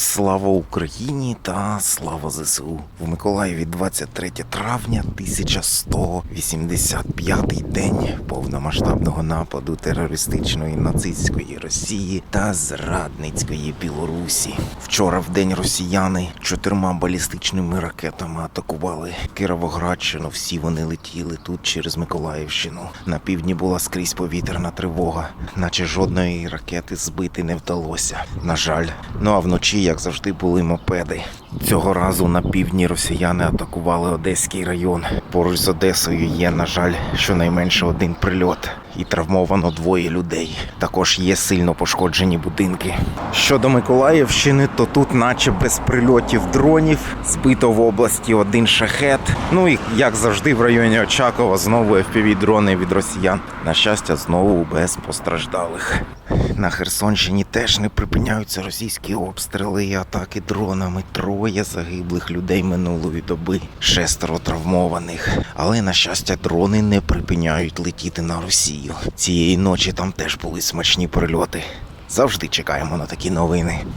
Слава Україні та слава ЗСУ. В Миколаєві 23 травня 1185 день повномасштабного нападу терористичної нацистської Росії та зрадницької Білорусі. Вчора в день росіяни чотирма балістичними ракетами атакували Кіровоградщину. Всі вони летіли тут через Миколаївщину. На півдні була скрізь повітряна тривога, наче жодної ракети збити не вдалося. На жаль, ну а вночі, як завжди, були мопеди. Цього разу на півдні росіяни атакували Одеський район. Поруч з Одесою є, на жаль, щонайменше один прильот. І травмовано двоє людей. Також є сильно пошкоджені будинки. Щодо Миколаївщини, то тут, наче без прильотів дронів, збито в області один шахет. Ну і як завжди, в районі Очакова знову fpv дрони від росіян. На щастя, знову без постраждалих. На Херсонщині теж не припиняються російські обстріли і атаки дронами. Троє загиблих людей минулої доби, шестеро травмованих. Але на щастя, дрони не припиняють летіти на Росію. Цієї ночі там теж були смачні прильоти. Завжди чекаємо на такі новини.